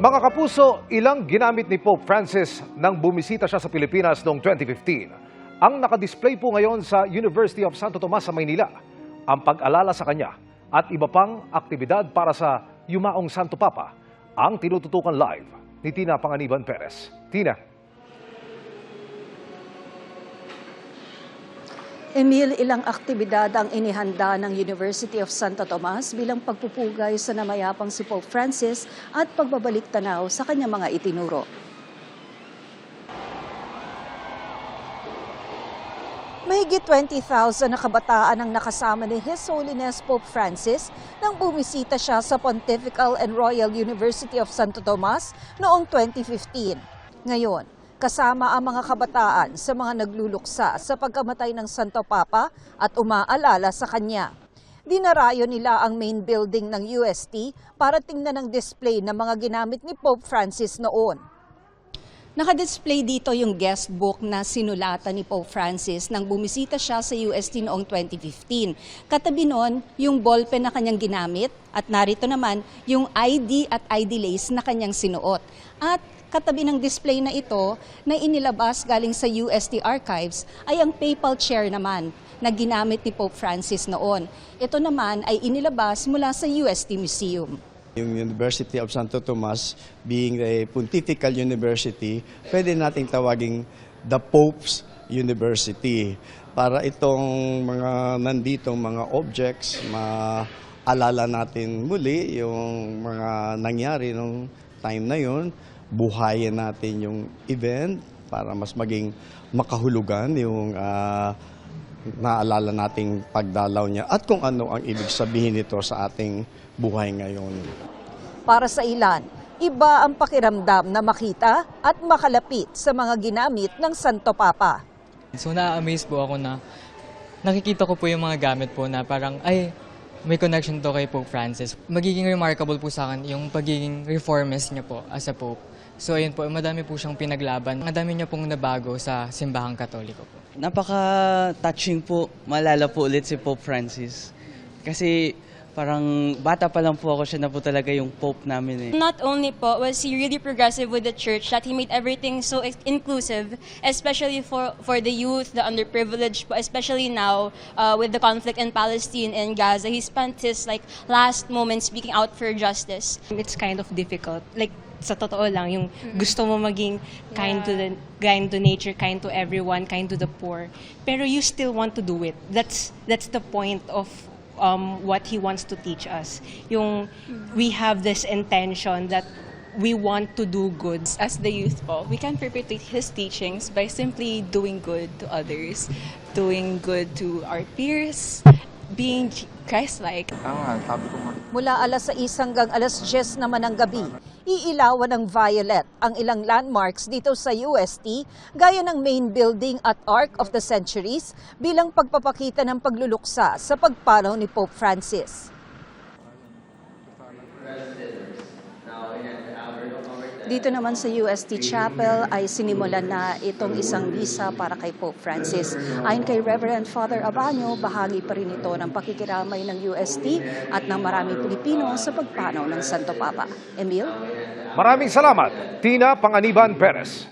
Mga kapuso, ilang ginamit ni Pope Francis nang bumisita siya sa Pilipinas noong 2015. Ang nakadisplay po ngayon sa University of Santo Tomas sa Maynila, ang pag-alala sa kanya at iba pang aktibidad para sa Yumaong Santo Papa, ang tinututukan live ni Tina Panganiban Perez. Tina. Emil, ilang aktibidad ang inihanda ng University of Santo Tomas bilang pagpupugay sa namayapang si Pope Francis at pagbabalik tanaw sa kanyang mga itinuro. Mahigit 20,000 na kabataan ang nakasama ni His Holiness Pope Francis nang bumisita siya sa Pontifical and Royal University of Santo Tomas noong 2015. Ngayon, kasama ang mga kabataan sa mga nagluluksa sa pagkamatay ng Santo Papa at umaalala sa kanya. Dinarayo nila ang main building ng UST para tingnan ang display ng mga ginamit ni Pope Francis noon. Nakadisplay dito yung guest book na sinulatan ni Pope Francis nang bumisita siya sa UST noong 2015. Katabi nun, yung ballpen na kanyang ginamit at narito naman yung ID at ID lace na kanyang sinuot. At katabi ng display na ito na inilabas galing sa UST Archives ay ang papal chair naman na ginamit ni Pope Francis noon. Ito naman ay inilabas mula sa UST Museum. Yung University of Santo Tomas being a pontifical university, pwede nating tawaging the Pope's University. Para itong mga nanditong mga objects maalala natin muli yung mga nangyari nung time na yun, buhayin natin yung event para mas maging makahulugan yung ah, naalala nating pagdalaw niya at kung ano ang ibig sabihin nito sa ating buhay ngayon. Para sa ilan, iba ang pakiramdam na makita at makalapit sa mga ginamit ng Santo Papa. So na-amaze po ako na nakikita ko po yung mga gamit po na parang ay may connection to kay Pope Francis. Magiging remarkable po sa akin yung pagiging reformist niya po as a Pope. So ayun po, madami po siyang pinaglaban. Madami niya pong nabago sa simbahang katoliko po. Napaka-touching po, maalala po ulit si Pope Francis. Kasi parang bata pa lang po ako, siya na po talaga yung Pope namin eh. Not only po was he really progressive with the church that he made everything so inclusive, especially for for the youth, the underprivileged, po, especially now uh, with the conflict in Palestine and Gaza. He spent his like last moments speaking out for justice. it's kind of difficult. Like, sa totoo lang, yung gusto mo maging kind to the kind to nature, kind to everyone, kind to the poor. Pero you still want to do it. That's that's the point of um, what he wants to teach us. Yung we have this intention that we want to do good. as the youth po, we can perpetuate his teachings by simply doing good to others, doing good to our peers, being Christ-like. Mula alas 6 hanggang alas 10 naman ng gabi, iilawan ng violet ang ilang landmarks dito sa UST gaya ng main building at Arc of the Centuries bilang pagpapakita ng pagluluksa sa pagpanaw ni Pope Francis. Dito naman sa UST Chapel ay sinimulan na itong isang misa para kay Pope Francis. Ayon kay Reverend Father Abanyo, bahagi pa rin ito ng pakikiramay ng UST at ng maraming Pilipino sa pagpanaw ng Santo Papa. Emil? Maraming salamat, Tina Panganiban Perez.